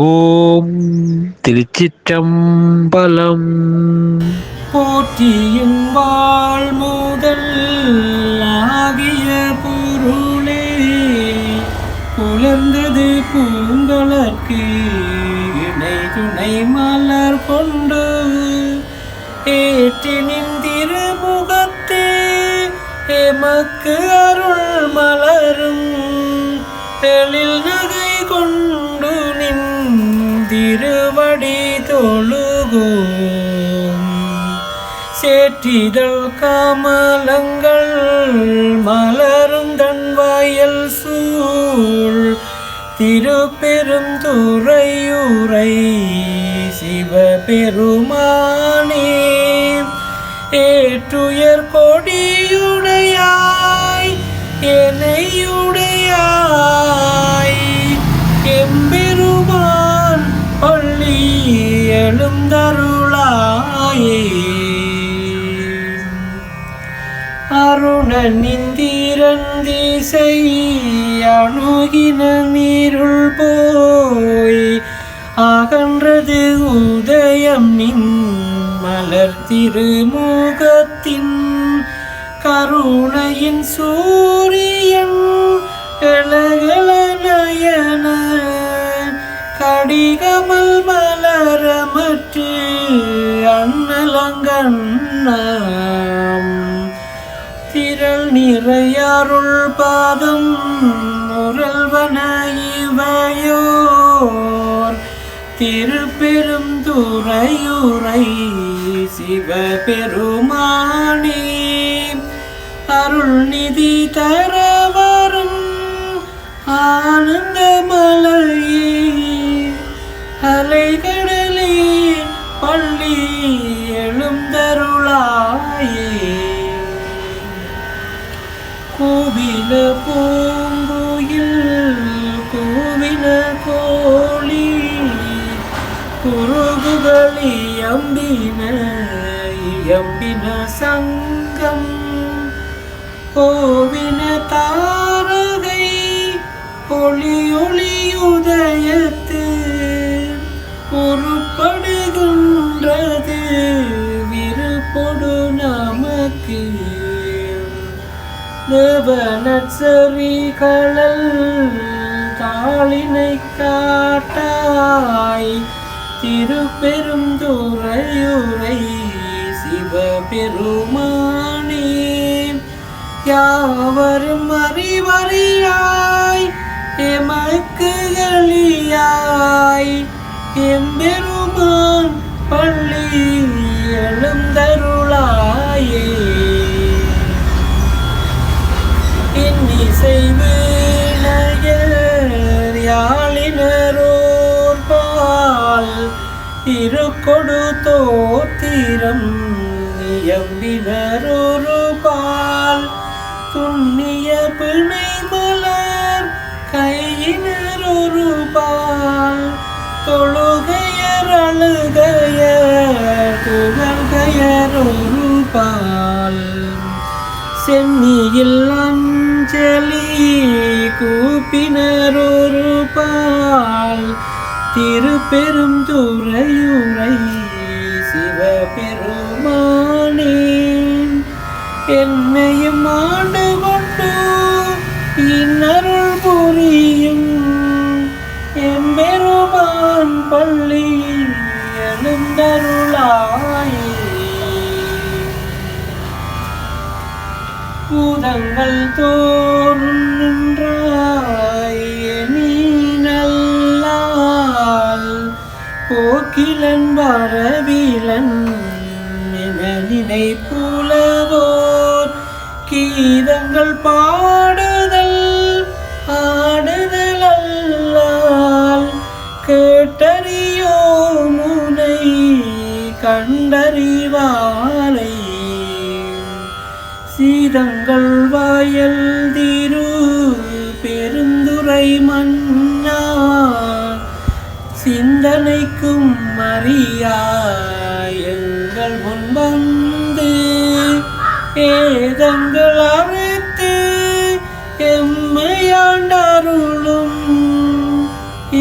ஓம் திருச்சிற்றம்பலம். போற்றியின் வாழ் முதல் ஆகிய பொருளே புலர்ந்தது பூங்கலர்க்கு இணை துணை மலர் கொண்டு ஏற்றினின் திருமுகத்தே எமக்கு அருள் மலரும். எழில் நகை கொண்டு திருவடி தொழுகும். சேற்றிதழ் காமலங்கள் மலரும் தன் வயல் சூழ். திருப்பெரும் துறையுரை சிவபெருமானே ஏற்றுயர் கொடியுடையாய் அருணனிந்திரந்திசை அணுகின நீருள் போய் அகன்றது உதயம் நின் மலர் திருமுகத்தின் கருணையின் சூரியன் எழகல நயன கடிகமல் மலரமற்று அண்ணலங்கண்ணாம் திரள் நிறையாருள் பாதம் முரல்வன இவையோர். திருப்பெரும் துறையுரை சிவபெருமானே. அருள் நிதி தரவரும் ஆனந்த மலையே அலைகடலே எம்பின சங்கம் கோவின தாரகை ஒளி ஒளி உதயத்து பொறுப்படுகின்றது விருப்பொடு நமக்கு தேவனச்சரி கடல் தாளினை காட்டாய். திருப்பெரும் துறையுரை சிவபெருமானே யாவரும் அறிவறியாய் எமக்கு எளியாய் எம்பெருமான் பள்ளி எழுந்தருளாயே. இன்னிசை வீணையர் திருக்கொடு தோத்திரம் எம்பினரொரு பால் துண்ணிய பிணை மலர் கையினரொரு பால் தொழுகையர் அழுகையர் புகழ்கையர் பால் சென்னியில் அஞ்சலி கூப்பினர் பால் பால் திருப்பெரும் துறையுரை சிவபெருமானே. என்னையும் ஆண்டு கொண்டு இன்னருள் புரியும் எம்பெருமான் பள்ளி எழுந்தருளாய் பூதங்கள் தோறும் நின்றாய் கோகிலன் வரவீலன் என நினைப்புலவோர் கீதங்கள் பா அறியாயங்கள் முன் வந்து ஏதங்கள் அறுத்து எம்மையாண்டருளும்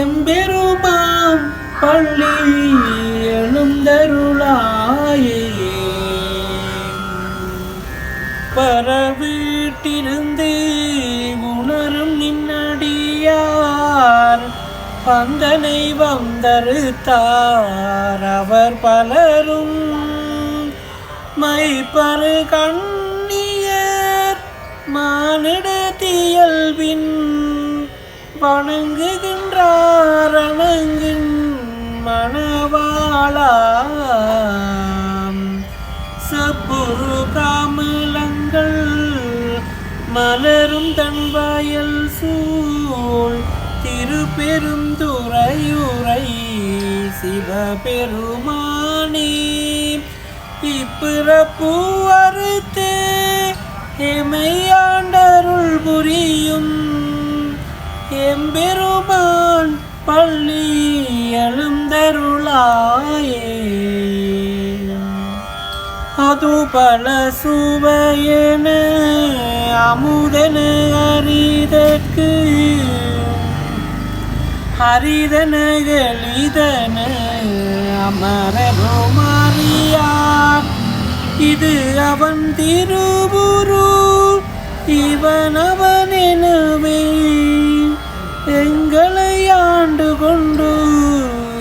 எம்பெருமாம் பள்ளி எழுந்தருளாயே. பரவீட்டிருந்து அந்தனை வந்தருத்தார் அவர் பலரும். மைப்பரு கண்ணியர் மானிடத்தியல்பின் வணங்குகின்றார் அணங்கின் மணவாளா சப்புரு காமலங்கள் மலரும் தன் வயல் சூழ் திருப்பெரும் சிவபெருமானே இப்பிறப்பு அறுத்து எமையாண்டருள் புரியும். எம்பெருமான் பள்ளி எழுந்தருளாயே. அது பல சுவையென அமுதன அறிதற்கு ஹரிதன எளிதன அமரரும் இது அவன் திருவுரு இவன் அவன் எனவே எங்களை ஆண்டு கொண்டு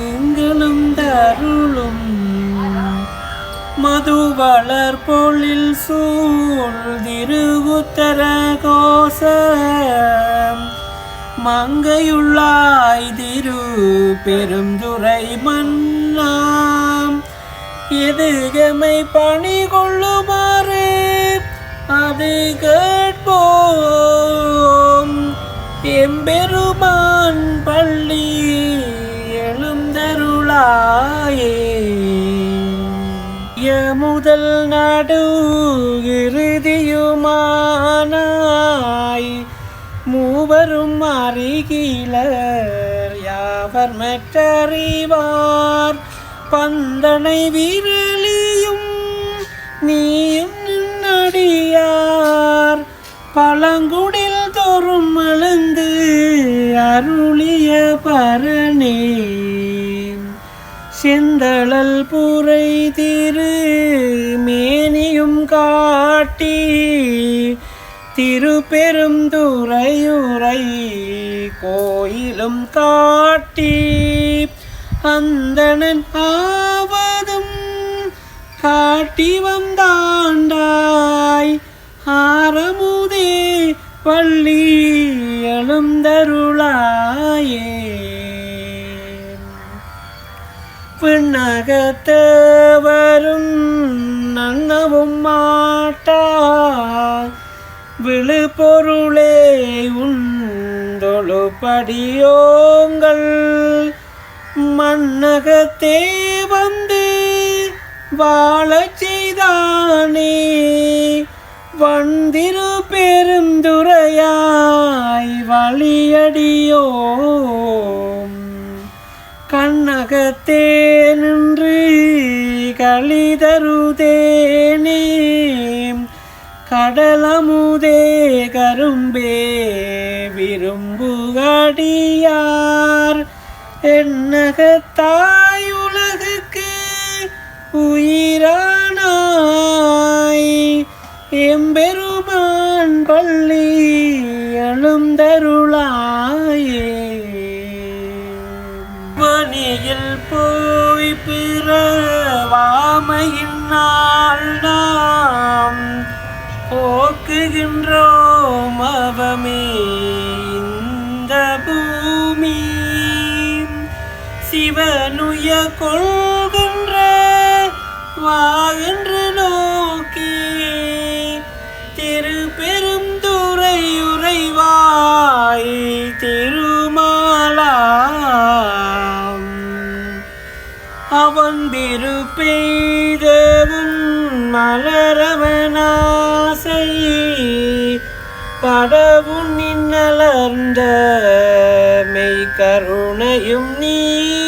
எங்களும் தருளும். மது வளர் பொழில் சூழ் திருவுத்தர கோச மங்கையுள்ளாய் திரு பெருந்துரை மன்னாம் எதுகமை பணி கொள்ளுமாறு அது கேட்போம். எம்பெருமான் பள்ளி எழுந்தருளாயே. முதல் நடு இறுதியுமான. மூவரும் அறிகிலர் யாவர் மற்றறிவார்? பந்தனை விரலியும் நீயும் நின்னடியார். பழங்குடில் தோறும் எழுந்து அருளிய பரணே. செந்தழல் புரை திரு மேனியும் காட்டி. திருப்பெரும் துறை கோயிலும் காட்டி அந்தணன் ஆவதும் காட்டி வந்தாண்டாய். ஆரமுதே பள்ளி எழுந்தருளாயே பின்னகத்தவரும் நன்னவும் மாட்டா விழுப்பொருளே தொழுபடியோங்கள் மன்னகத்தே வந்து வாழச் செய்தானே. வந்திரு பெருந்துரையாய் வழியடியோம். கண்ணகத்தே நின்று களிதருதேனே. கடலமுதே கரும்பே அடியார். என்னகத்தாய் உலகுக்கு உயிரானாய். எம்பெருமான் பள்ளி எழுந்தருளாயே வணியில் போய் பிறவாமையின் நாள் நாம் போக்குகின்றோம். சிவனுய கொள்கின்ற வாகன்று நோக்கி திருப்பெரும் துறையுறைவாய் திருமாலாம். அவன் பெய்தவும் மலரவனாசை படவும் நின்னலர்ந்த மெய் கருணையும் நீயும்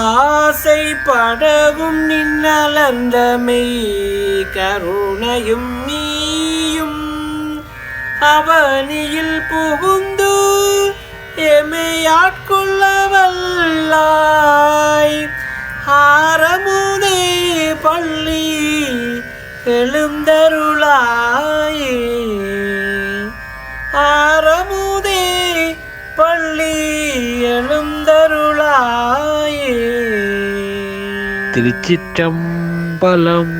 ஆசை படவும் நின்னலர்ந்த மெய் கருணையும் நீயும் அவனியில் புகுந்து எமையாட்கொள்ளவல்லாய். ஆரமுனை பள்ளி எழுந்தருளாயே. திருச்சிற்றம்பலம்.